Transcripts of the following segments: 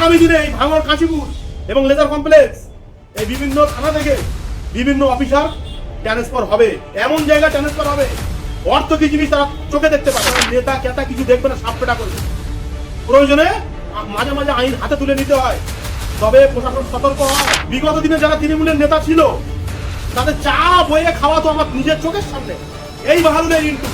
আগামী দিনে এই ভাঙর কাশীপুর এবং লেজার কমপ্লেক্স এই বিভিন্ন থানা থেকে বিভিন্ন অফিসার ট্রান্সফার হবে। এমন জায়গায় ট্রান্সফার হবে। অর্থ কি জিনিস তারা চোখে দেখতে পাবে। নেতা কেতা কিছু দেখবে না, সাপ পেটা করবে। প্রয়োজনে মাঝে মাঝে আইন হাতে তুলে নিতে হয়। তবে প্রশাসন সতর্ক হয়। বিগত দিনে যারা তৃণমূলের নেতা ছিল, তাদের চা বয়ে খাওয়া তো আমার নিজের চোখের সামনে। এই বাহাদুরের ইন্টু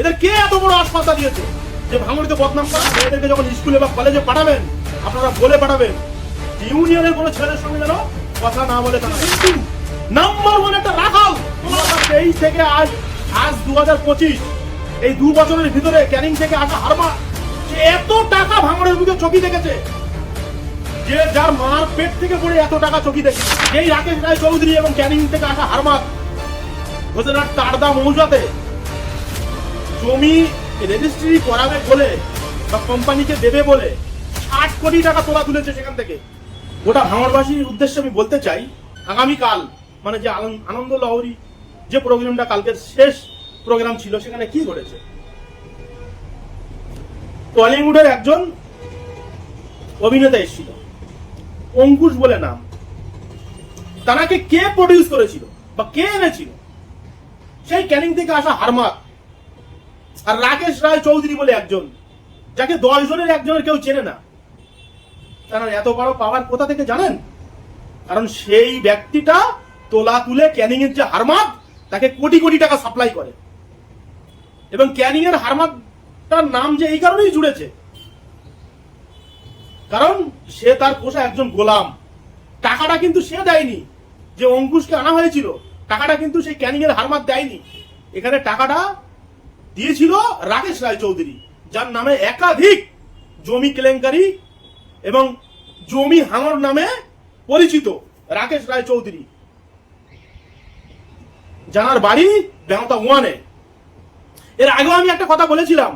এদের কে এত বড় আস্পাতা দিয়েছে? যে ভাঙড়িতে বদনাম করা এদেরকে যখন স্কুলে বা কলেজে পাঠাবেন আপনারা বলে পাঠাবেন। ইউনিয়নের কোনো ছেলের সঙ্গে যেন কথা না বলে তারা। কিন্তু নাম্বার ওয়ান একটা তেইশ থেকে আজ আজ দু পঁচিশ, এই দু বছরের ভিতরে ক্যানিং থেকে আসা হারমা এত টাকা ভাঙড়ের বুকে চকি দেখেছে, যে যার মার পেট থেকে পড়ে এত টাকা চকি দেখে। যেই রাকেশ রায় চৌধুরী এবং ক্যানিং থেকে আসা হারমাত গুজরাট তারদা মৌজাতে জমি রেজিস্ট্রি করাবে বলে বা কোম্পানিকে দেবে বলে ষাট কোটি টাকা তোলা তুলেছে সেখান থেকে। গোটা ভাঙড়বাসীর উদ্দেশ্যে আমি বলতে চাই, আগামীকাল মানে যে আনন্দ- লহরী যে প্রোগ্রামটা কালকের শেষ প্রোগ্রাম ছিল, সেখানে কি ঘটেছে? টলিউডের একজন অভিনেতা এসেছিল, অঙ্কুশ বলে নাম। তারাকে কে প্রডিউস করেছিল বা কে এনেছিল? সেই ক্যানিং থেকে আসা হারমাত আর রাকেশ রায় চৌধুরী বলে একজন, যাকে দশ জনের একজনের কেউ চেনে না। তারা এত বড় পাওয়ার কোথা থেকে জানেন? কারণ সেই ব্যক্তিটা তোলা তুলে ক্যানিং এর যে হারমাত তাকে কোটি কোটি টাকা সাপ্লাই করে। এবং ক্যানিং এর হারমাতটার নাম যে এই কারণেই জুড়েছে। কারণ সে তার পোষা একজন গোলাম। টাকাটা কিন্তু সে দেয়নি। যে অঙ্কুশকে আনা হয়েছিল, টাকাটা কিন্তু সেই ক্যানিং এর হারমাত দেয়নি। এখানে টাকাটা দিয়েছিল রাকেশ রায় চৌধুরী যার নামে একাধিক জমি কেলেঙ্কারি এবং জমি হাঙর নামে পরিচিত, রাকেশ রায় চৌধুরী। জানার বাড়ি বেহতা ওয়ানে এর আগেও আমি একটা কথা বলেছিলাম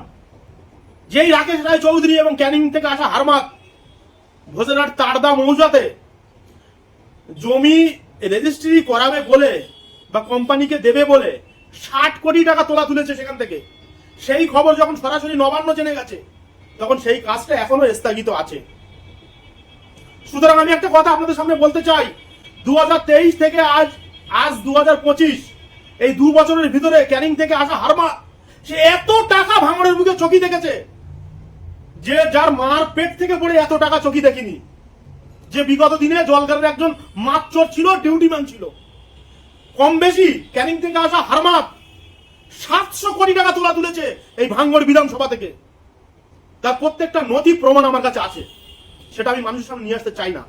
যে রাকেশ রায় চৌধুরী এবং ক্যানিং থেকে আসা হারমাত ভোজনার তারদা মৌজাতে জমি রেজিস্ট্রি করাবে বলে বা কোম্পানিকে দেবে বলে ষাট কোটি টাকা তোলা তুলেছে সেখান থেকে। সেই খবর যখন সরাসরি নবান্ন জেনে গেছে, তখন সেই কাজটা এখনও স্থগিত আছে। সুতরাং আমি একটা কথা আপনাদের সামনে বলতে চাই। দু হাজার তেইশ থেকে আজ আজ দু হাজার পঁচিশ, এই দু বছরের ভিতরে ক্যানিং থেকে আসা হারমা, সে এত টাকা ভাঙড়ের মুখে চকি দেখেছে যে যার মার পেট থেকে পড়ে এত টাকা চকি দেখিনি। যে বিগত দিনে জলগারের একজন মাতচর ছিল ডিউটিম্যান ছিল। কম বেশি ক্যানিং থেকে আসা হারমাত সাতশো কোটি টাকা তোলা তুলেছে এই ভাঙ্গড় বিধানসভা থেকে। তার প্রত্যেকটা নথি প্রমাণ আমার কাছে আছে। সেটা আমি মানুষের সামনে নিয়ে আসতে চাই না।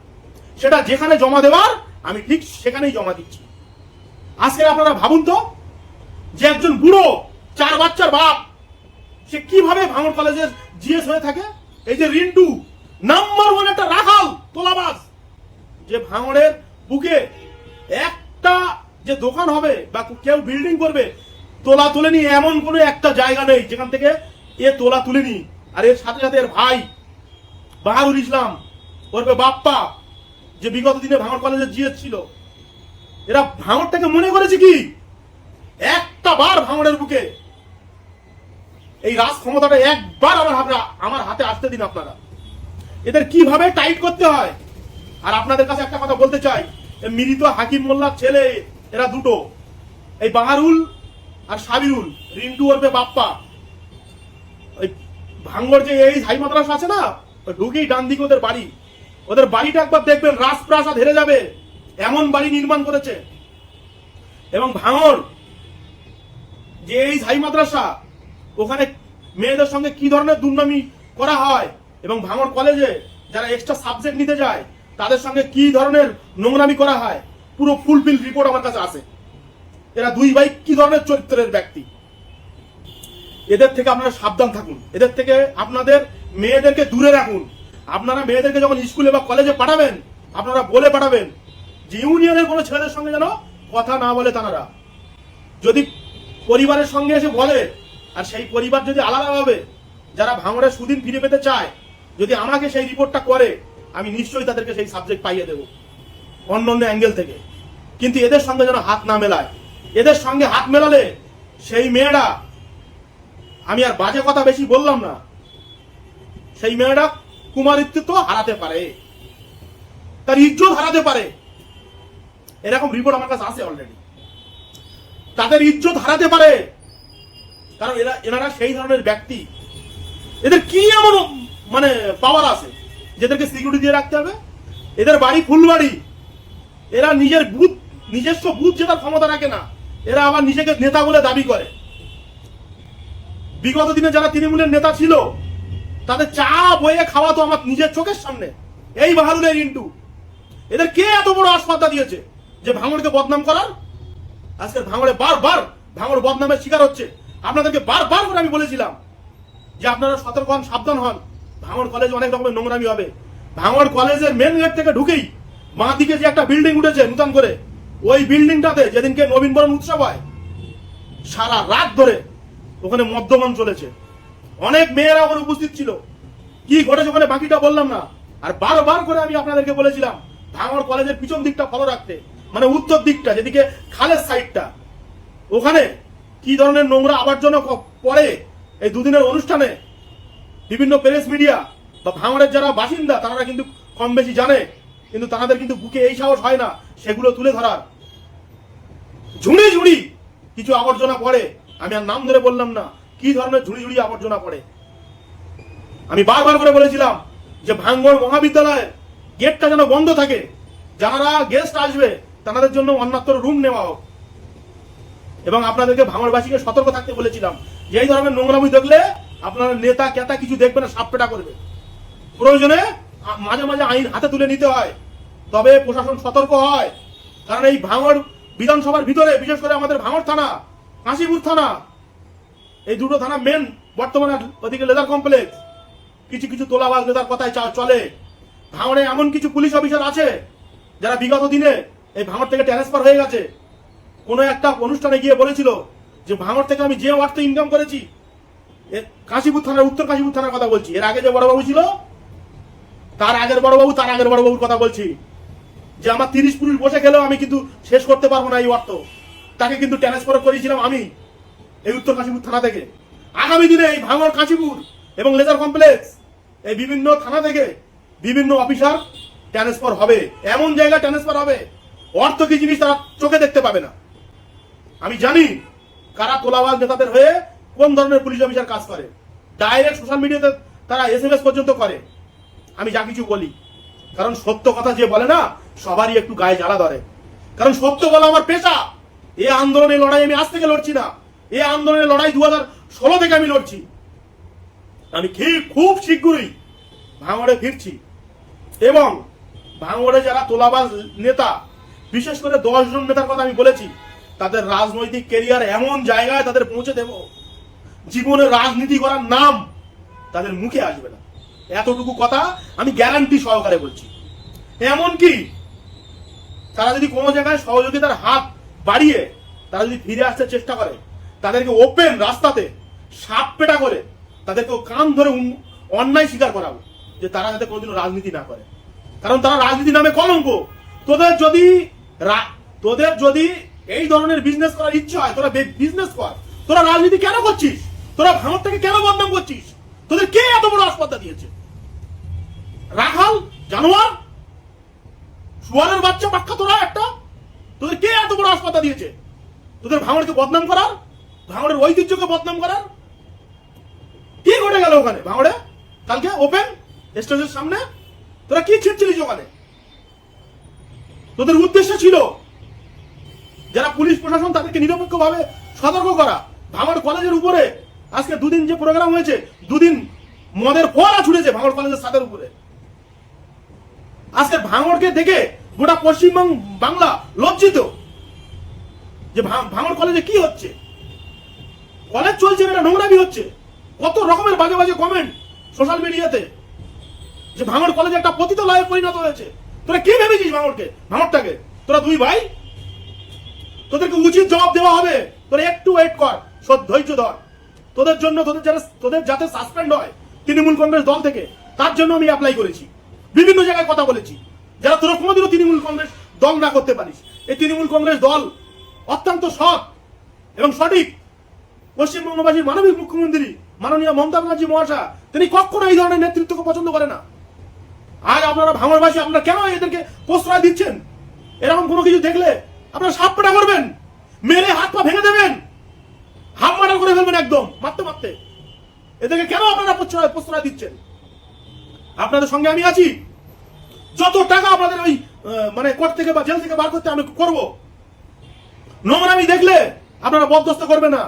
সেটা যেখানে জমা দেওয়ার আমি ঠিক সেখানেই জমা দিচ্ছি। আজকে আপনারা ভাবুন তো, যে একজন বুড়ো, চার বাচ্চার বাপ, সে কীভাবে ভাঙড় কলেজের জিএস হয়ে থাকে? এই যে রিন্টু, নাম্বার ওয়ান একটা রাখাল, তোলাবাজ। যে ভাঙড়ের বুকে একটা যে দোকান হবে বা কেউ বিল্ডিং করবে, তোলা তুলে তুলেনি এমন কোনো একটা জায়গা নেই যেখান থেকে এ তোলা তুলে তুলেনি। আর এর সাথে সাথে এর ভাই বাহাদুর ইসলাম ওরপে বাপ্পা, যে বিগত দিনে ভাঙড় কলেজের জিএস ছিল এরা ভাঙড়টাকে মনে করেছে কি? একটা বার ভাঙড়ের বুকে এই রাজ ক্ষমতাটা একবার আমার হাতে আমার হাতে আসতে দিন আপনারা। এদের কীভাবে টাইট করতে হয়? আর আপনাদের কাছে একটা কথা বলতে চাই, এ মিরিত হাকিম মোল্লার ছেলে, এরা দুটো। এই বাহারুল আর সাবিরুল, রিন্টু ওরপে বাপ্পা। ওই ভাঙ্গর যে এই হাই মাদ্রাস আছে না ঢুকেই ডান দিকে ওদের বাড়ি। ওদের বাড়িটা একবার দেখবেন, রাজপ্রাসাদ হেরে যাবে। এমন বাড়ি নির্মাণ করেছে। এবং ভাঙর যে এই হাই মাদ্রাসা, ওখানে মেয়েদের সঙ্গে কি ধরনের দুর্নামি করা হয়? এবং ভাঙর কলেজে যারা এক্সট্রা সাবজেক্ট নিতে যায়, তাদের সঙ্গে কি ধরনের নোংরামি করা হয়? পুরো ফুলফিল রিপোর্ট আমার কাছে আছে। এরা দুই ভাই কি ধরনের চরিত্রের ব্যক্তি? এদের থেকে আপনারা সাবধান থাকুন। এদের থেকে আপনাদের মেয়েদেরকে দূরে রাখুন। আপনারা মেয়েদেরকে যখন স্কুলে বা কলেজে পাঠাবেন, আপনারা বলে পাঠাবেন যে ইউনিয়নের কোনো ছেলেদের সঙ্গে যেন কথা না বলে তারা। যদি পরিবারের সঙ্গে এসে বলে, আর সেই পরিবার যদি আলাদাভাবে যারা ভাঙড়ের সুদিন ফিরে পেতে চায়, যদি আমাকে সেই রিপোর্টটা করে, আমি নিশ্চয়ই তাদেরকে সেই সাবজেক্ট পাইয়ে দেবো অন্য অন্য অ্যাঙ্গেল থেকে। কিন্তু এদের সঙ্গে যেন হাত না মেলায়। এদের সঙ্গে হাত মেলালে সেই মেয়েরা, আমি আর বাজে কথা বেশি বললাম না সেই মেয়েরা কুমারিত্ব হারাতে পারে। তার ইজ্জত হারাতে পারে। এরকম রিপোর্ট আমার কাছে আছে অলরেডি তাদের ইজ্জত হারাতে পারে। কারণ এরা, এনারা সেই ধরনের ব্যক্তি। এদের কি এমন মানে পাওয়ার আছে? যেদেরকে সিকিউরিটি দিয়ে রাখতে হবে। এদের বাড়ি ফুলবাড়ি এরা নিজের বুথ নিজস্ব বুথ জেতার ক্ষমতা রাখে না। এরা আবার নিজেকে নেতা বলে দাবি করে। বিগত দিনে যারা তৃণমূলের নেতা ছিল তাদের চা বয়ে খাওয়া তো আমার নিজের চোখের সামনে। এই বাহাদুরের ইন্টু এদের কে এত বড় আসপাদ্দা দিয়েছে যে ভাঙড়কে বদনাম করার? আজকের ভাঙড়ে বারবার ভাঙড় বদনামের শিকার হচ্ছে। আপনাদেরকে বারবার করে আমি বলেছিলাম যে আপনারা সতর্ক হন, সাবধান হন। ভাঙড় কলেজে অনেক রকমের নোংরামি হবে। ভাঙড় কলেজের মেন গেট থেকে ঢুকেই বাঁ দিকে যে একটা বিল্ডিং উঠেছে নতুন করে, ওই বিল্ডিংটাতে যেদিনকে নবীনবরণ উৎসব হয়, সারা রাত ধরে ওখানে মদ্যপান চলেছে। অনেক মেয়েরা ওখানে উপস্থিত ছিল। কি ঘটেছে ওখানে বাকিটা বললাম না। আর বারবার করে আমি আপনাদেরকে বলেছিলাম, ভাঙড় কলেজের পিছন দিকটা ফলো রাখতে মানে উত্তর দিকটা, যেদিকে খালের সাইডটা ওখানে কি ধরনের নোংরা আবর্জনা পড়ে এই দুদিনের অনুষ্ঠানে? বিভিন্ন প্রেস মিডিয়া বা ভাঙড়ের যারা বাসিন্দা, তারা কিন্তু কম বেশি জানে, কিন্তু তাদের কিন্তু বুকে এই সাহস হয় না সেগুলো তুলে ধরার। ঝুড়ি ঝুড়ি কিছু আবর্জনা পড়ে, আমি আর নাম ধরে বললাম না। কি ধরনের ঝুড়ি ঝুড়ি আবর্জনা পড়ে? আমি বারবার করে বলেছিলাম যে ভাঙ্গর মহাবিদ্যালয়ের গেটটা যেন বন্ধ থাকে, যারা গেস্ট আসবে, তাদের জন্য অন্যত্র রুম নেওয়া হোক। এবং আপনাদেরকে ভাঙড়বাসীকে সতর্ক থাকতে বলেছিলাম যে এই ধরনের নোংরামি দেখলে আপনারা নেতা কেতা কিছু দেখবে না সাপ পেটা করবে। প্রয়োজনে মাঝে মাঝে আইন হাতে তুলে নিতে হয়। তবে প্রশাসন সতর্ক হয়। কারণ এই ভাঙড় বিধানসভার ভিতরে, বিশেষ করে আমাদের ভাঙড় থানা, কাশীপুর থানা এই দুটো থানা মেন বর্তমানে ওদিকে লেদার কমপ্লেক্স কিছু কিছু তোলাবাজ লেদার কথায় চলে। ভাঙড়ে এমন কিছু পুলিশ অফিসার আছে যারা বিগত দিনে এই ভাঙড় থেকে ট্রান্সফার হয়ে গেছে। কোনো একটা অনুষ্ঠানে গিয়ে বলেছিল যে ভাঙড় থেকে আমি যে অর্থ ইনকাম করেছি কাশীপুর থানার, উত্তর কাশীপুর থানার কথা বলছি। এর আগে যে বড়বাবু ছিল, তার আগের বড়বাবু, তার আগের বড়বাবুর কথা বলছি। যে আমার তিরিশ পুরুষ বসে গেলেও আমি কিন্তু শেষ করতে পারব না এই অর্থ তাকে কিন্তু ট্রান্সফার করেছিলাম আমি। এই উত্তর কাশীপুর থানা থেকে। আগামী দিনে এই ভাঙর কাশীপুর এবং লেজার কমপ্লেক্স এই বিভিন্ন থানা থেকে বিভিন্ন অফিসার ট্রান্সফার হবে। এমন জায়গায় ট্রান্সফার হবে, অর্থ কি জিনিস তারা চোখে দেখতে পাবে না। আমি জানি কারা তোলাবাজ নেতাদের হয়ে কোন ধরনের পুলিশ অফিসার কাজ করে। ডাইরেক্ট সোশ্যাল মিডিয়াতে তারা এস এম এস পর্যন্ত করে। আমি যা কিছু বলি, কারণ সত্য কথা যে বলে না, সবারই একটু গায়ে জ্বালা ধরে। কারণ সত্য বলা আমার পেশা। এই আন্দোলনের লড়াই আমি আজ থেকে লড়ছি না। এই আন্দোলনের লড়াই দু ষোলো থেকে আমি লড়ছি। আমি খুব শীঘ্রই ভাঙড়ে ফিরছি। এবং ভাঙড়ে যারা তোলাবাজ নেতা, বিশেষ করে দশ জন নেতার কথা আমি বলেছি, তাদের রাজনৈতিক কেরিয়ার এমন জায়গায় তাদের পৌঁছে দেব, জীবনে রাজনীতি করার নাম তাদের মুখে আসবে না। এতটুকু কথা আমি গ্যারান্টি সহকারে বলছি। এমনকি তারা যদি কোনো জায়গায় সহযোগিতার হাত বাড়িয়ে তারা যদি ফিরে আসতে চেষ্টা করে তাদেরকে ওপেন রাস্তাতে সাপ পেটা করে তাদেরকে কান ধরে অন্যায় স্বীকার করাবো, যে তারা যাতে কোনোদিনও রাজনীতি না করে। কারণ তারা রাজনীতি নামে কলঙ্ক। তোদের যদি তোদের যদি এই ধরনের বিজনেস করার ইচ্ছা হয়, তোরা বিজনেস কর। তোরা রাজনীতি কেন করছিস? তোরা ভারতটাকে কেন বদনাম করছিস? তোদের কে এত বড় আসপাদ্দা দিয়েছে? রাখাল, জানোয়ার শুয়ারের বাচ্চা পাক্কা তোরা একটা? তোদের কে এত বড় হাসপাতাল দিয়েছে? তোদের ভাঙড়কে বদনাম করার? ভাঙড়ের ঐতিহ্যকে বদনাম করার কি ঘটে গেল ওখানে? ভাঙড়ে? কালকে ওপেন স্টেজের সামনে? তোরা কি ছিটছিলিস ওখানে? তোদের উদ্দেশ্য ছিল যারা পুলিশ প্রশাসন তাদেরকে নিরপেক্ষ ভাবে সতর্ক করা। ভাঙড় কলেজের উপরে আজকে দুদিন যে প্রোগ্রাম হয়েছে, দুদিন মদের ফোয়ারা ছুটেছে ভাঙড় কলেজের সাদের উপরে। আজকে ভাঙড়কে দেখে গোটা পশ্চিমবঙ্গ, বাংলা লজ্জিত যে ভাঙড় কলেজে কি হচ্ছে? কলেজ চলছে এটা নোংরামি হচ্ছে। কত রকমের বাজে বাজে কমেন্ট সোশ্যাল মিডিয়াতে যে ভাঙড় কলেজে একটা পতিতালয়ে পরিণত হয়েছে। তোরা কি ভেবেছিস ভাঙড়কে? ভাঙড়টাকে? তোরা দুই ভাই? তোদেরকে উচিত জবাব দেওয়া হবে। তোরা একটু ওয়েট কর ধৈর্য ধর। তোদের জন্য তোদের যারা তোদের যাতে সাসপেন্ড হয়, তৃণমূল কংগ্রেস দল থেকে, তার জন্য আমি অ্যাপ্লাই করেছি। বিভিন্ন জায়গায় কথা বলেছি। যারা তোরা কোনোদিনও তৃণমূল কংগ্রেস দল না করতে পারিস। এই তৃণমূল কংগ্রেস দল অত্যন্ত সৎ এবং সঠিক। পশ্চিমবঙ্গবাসীর মানবিক মুখ্যমন্ত্রী, মাননীয় মমতা ব্যানার্জি মহাশয়, তিনি কখনো এই ধরনের নেতৃত্বকে পছন্দ করে না। আর আপনারা ভাঙড়বাসী, আপনারা কেন এদেরকে প্রশ্রয় দিচ্ছেন? এরকম কোনো কিছু দেখলে আপনারা সাপ পেটা করবেন, মেরে হাত পা ভেঙে দেবেন, হাত মার্ডার করে ফেলবেন একদম, মারতে মারতে। এদেরকে কেন আপনারা প্রশ্রয় প্রশ্রয় দিচ্ছেন? আপনাদের সঙ্গে আমি আছি। যত টাকা আপনাদের ওই মানে কোর্ট থেকে বা জেল থেকে বার করতে আমি করব। নোংরামি দেখলে আপনারা বরদস্ত করবে না।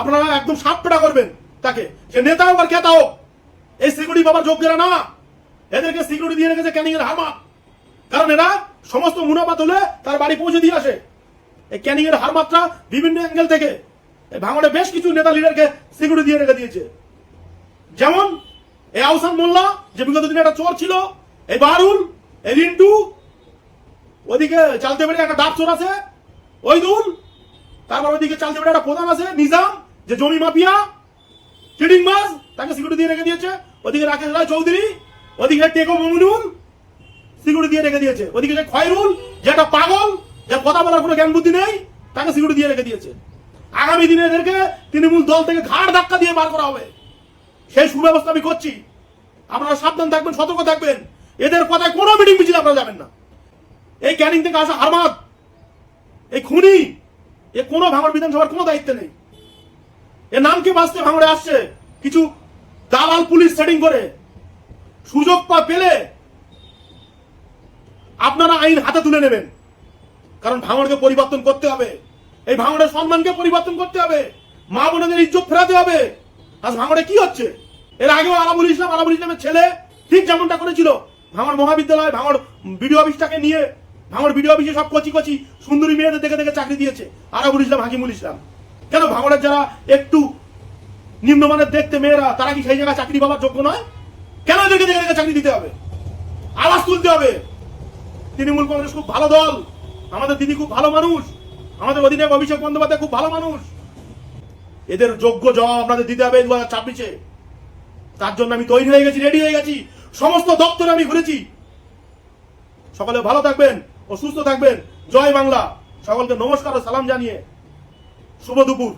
আপনারা একদম সাপ পেটা করবেন তাকে। সে নেতা হোক আর কেতা হোক এই সিকিউরিটি বাবার যোগ্যরা না। এদেরকে সিকিউরিটি দিয়ে রেখেছে ক্যানিং এর হারমা কারণ এরা সমস্ত মুনাফা তুলে তার বাড়ি পৌঁছে দিয়ে আসে। এই ক্যানিং এর হারমাত্রা বিভিন্ন অ্যাঙ্গেল থেকে এই ভাঙড়ে বেশ কিছু নেতা লিডারকে সিকিউরিটি দিয়ে রেখে দিয়েছে। যেমন এই আহসান মোল্লা, যে বিগত দিনে একটা চোর ছিল, এই বারুল, এই রিন্টু, ওদিকে চালতে পেরে একটা ডাব চোর আছে ওই দুল তারপর ওইদিকে চালতে বেড়ে একটা প্রধান আছে, নিজাম, যে জমি মাফিয়া চিটিং মাস, তাকে সিকিউরিটি দিয়ে রেখে দিয়েছে। ওদিকে রাকেশ রায় চৌধুরী, ওদিকে টেকো মমিনুল সিকিউরিটি দিয়ে রেখে দিয়েছে। ওদিকে যে খয়রুল, যে একটা পাগল, যে কথা বলার কোনো জ্ঞান বুদ্ধি নেই, তাকে সিকিউরিটি দিয়ে রেখে দিয়েছে। আগামী দিনে এদেরকে তৃণমূল দল থেকে ঘাড় ধাক্কা দিয়ে বার করা হবে। সেই সুব্যবস্থা আমি করছি। আপনারা সাবধান থাকবেন, সতর্ক থাকবেন। এদের কথায় কোনো মিটিং মিছিল আপনারা যাবেন না। এই ক্যানিং থেকে আসা হারমাদ এই খুনি এ কোনো ভাঙড় বিধানসভার কোনো দায়িত্ব নেই। এ নামকে বাঁচতে ভাঙড়ে আসছে? কিছু দালাল পুলিশ সেটিং করে সুযোগ পা পেলে আপনারা আইন হাতে তুলে নেবেন। কারণ ভাঙড়কে পরিবর্তন করতে হবে। এই ভাঙড়ের সম্মানকে পরিবর্তন করতে হবে। মা বোনদের ইজ্জত ফেরাতে হবে। আজ ভাঙড়ে কি হচ্ছে? এর আগেও আলাবুল ইসলাম আলাবুল ইসলামের ছেলে ঠিক যেমনটা করেছিল। ভাঙড় মহাবিদ্যালয়, ভাঙড় বিডিও অফিসটাকে নিয়ে ভাঙড় বিডিও অফিসে সব কচি কচি সুন্দরী মেয়েদের দেখে দেখে চাকরি দিয়েছে। আরাবুল ইসলাম, হাকিমুল ইসলাম। কেন ভাঙড়ের যারা একটু নিম্নমানের দেখতে মেয়েরা, তারা কি সেই জায়গায় চাকরি পাওয়ার যোগ্য নয়? কেন এদেরকে দেখে দেখে চাকরি দিতে হবে? আওয়াজ তুলতে হবে। তৃণমূল কংগ্রেস খুব ভালো দল। আমাদের দিদি খুব ভালো মানুষ। আমাদের অধিনায়ক অভিষেক বন্দ্যোপাধ্যায় খুব ভালো মানুষ। এদের যোগ্য জবাব আপনাদের দিতে হবে দু হাজার ছাব্বিশে। তার জন্য আমি তৈরি হয়ে গেছি, রেডি হয়ে গেছি। সমস্ত দপ্তরে আমি ঘুরেছি। সকলে ভালো থাকবেন। ও সুস্থ থাকবেন। জয় বাংলা। সকলকে নমস্কার ও সালাম জানিয়ে শুভ দুপুর।